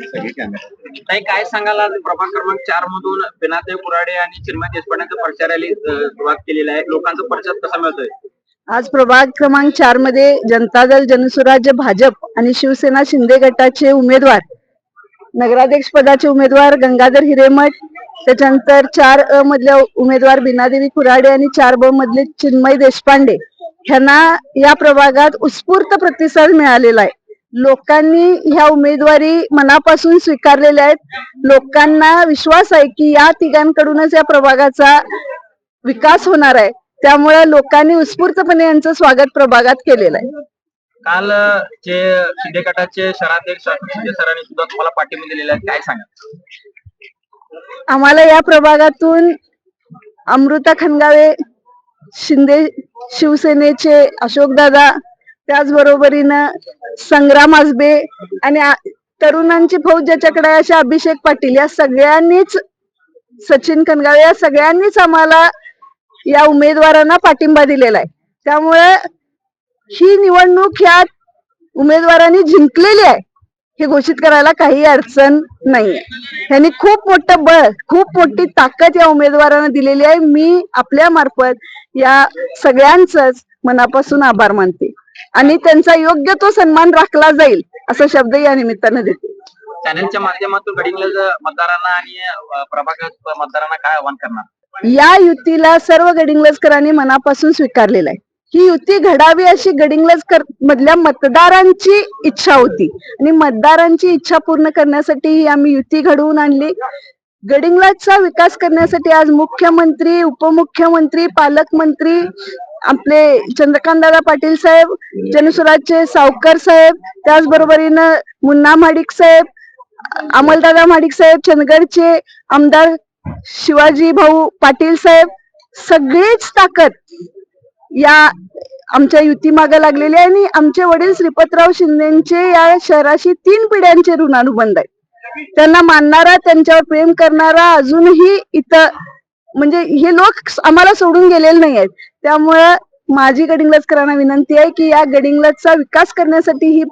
सगळे कॅमेरा ताई काय सांगाल आज प्रभाग क्रमांक चार मधून विनादेव कुराडे आणि चिन्मय देशपांडेचा प्रचार रॅली सुरुवात केलेला आहे. लोकांचा प्रतिसाद कसा मिळतोय? आज प्रभाग क्रमांक चारमध्ये जनता दल जनसुराज्य भाजप आणि शिवसेना शिंदे गटाचे उमेदवार नगराध्यक्ष पदाचे उमेदवार गंगाधर हिरेमठ त्याच्यानंतर चार अ मधल्या उमेदवार बीनादेवी कुराडे आणि चार ब मधले चिन्मय देशपांडे. ह्यांना या प्रभागात उत्स्फूर्त प्रतिसाद मिळालेला आहे. लोकांनी ह्या उमेदवारी मनापासून स्वीकारलेल्या आहेत. लोकांना विश्वास आहे की या तिघांकडूनच या प्रभागाचा विकास होणार आहे. त्यामुळे लोकांनी उत्स्फूर्तपणे यांचं स्वागत प्रभागात केलेलं आहे. काल जे शिंदे गटाचे शहराध्यक्ष अशोक शिंदे सरांनी सुद्धा तुम्हाला पाठिंबा दिलेला आहे. काय सांगा आम्हाला या प्रभागातून अमृता खनगावे शिंदे शिवसेनेचे अशोकदादा त्याचबरोबरीनं संग्राम आजबे आणि तरुणांची फौज ज्याच्याकडे आहे असे अभिषेक पाटील या सगळ्यांनीच सचिन कनगावे या सगळ्यांनीच आम्हाला या उमेदवारांना पाठिंबा दिलेला आहे. त्यामुळे ही निवडणूक ह्या उमेदवारांनी जिंकलेली आहे हे घोषित करायला काही अडचण नाहीये. त्यांनी खूप मोठं बळ खूप मोठी ताकद या उमेदवारांना दिलेली आहे. मी आपल्या मार्फत या सगळ्यांच मनापासून आभार मानते. आणि त्यांचा योग्य तो सन्मान राखला जाईल असा शब्द या निमित्तानं देते. चॅनलच्या माध्यमातून गडिंग्लज मतदारांना आणि प्रभागात मतदारांना काय आवाहन करणार? या युतीला सर्व गडिंग्लजकरांनी मनापासून स्वीकारलेलं आहे. ही युती घडावी अशी गडिंग्लजकर मधल्या मतदारांची इच्छा होती. आणि मतदारांची इच्छा पूर्ण करण्यासाठी ही आम्ही युती घडवून आणली. गडिंग्लजचा विकास करण्यासाठी आज मुख्यमंत्री उपमुख्यमंत्री पालकमंत्री आपले चंद्रकांतदादा पाटील साहेब जनसुराजचे सावकर साहेब त्याचबरोबरीनं मुन्ना माडिक साहेब अमलदादा माडिक साहेब चंदगडचे आमदार शिवाजी भाऊ पाटील साहेब सगळीच ताकद या आमच्या युती मागे लागलेली आहे आणि आमचे वडील श्रीपतराव शिंदेचे या शहराशी तीन पिढ्यांचे ऋणानुबंध आहेत. त्यांना मानणारा त्यांच्यावर प्रेम करणारा अजूनही इथं म्हणजे हे लोक आम्हाला सोडून गेलेले नाही आहेत त्यामुळे माझी गडिंगलजकरांना विनंती आहे की या गडिंगलजचा विकास करण्यासाठी ही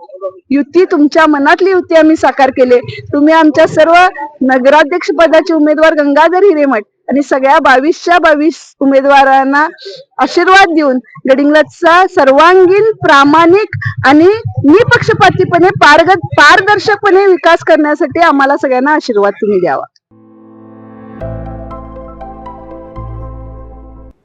युती तुमच्या मनातली युती आम्ही साकार केले. तुम्ही आमच्या सर्व नगराध्यक्ष पदाचे उमेदवार गंगाधर हिरेमठ आणि सगळ्या बावीसच्या बावीस उमेदवारांना आशीर्वाद देऊन गडिंगलजचा सर्वांगीण प्रामाणिक आणि निपक्षपातीपणे पारग पारदर्शकपणे विकास करण्यासाठी आम्हाला सगळ्यांना आशीर्वाद तुम्ही द्यावा.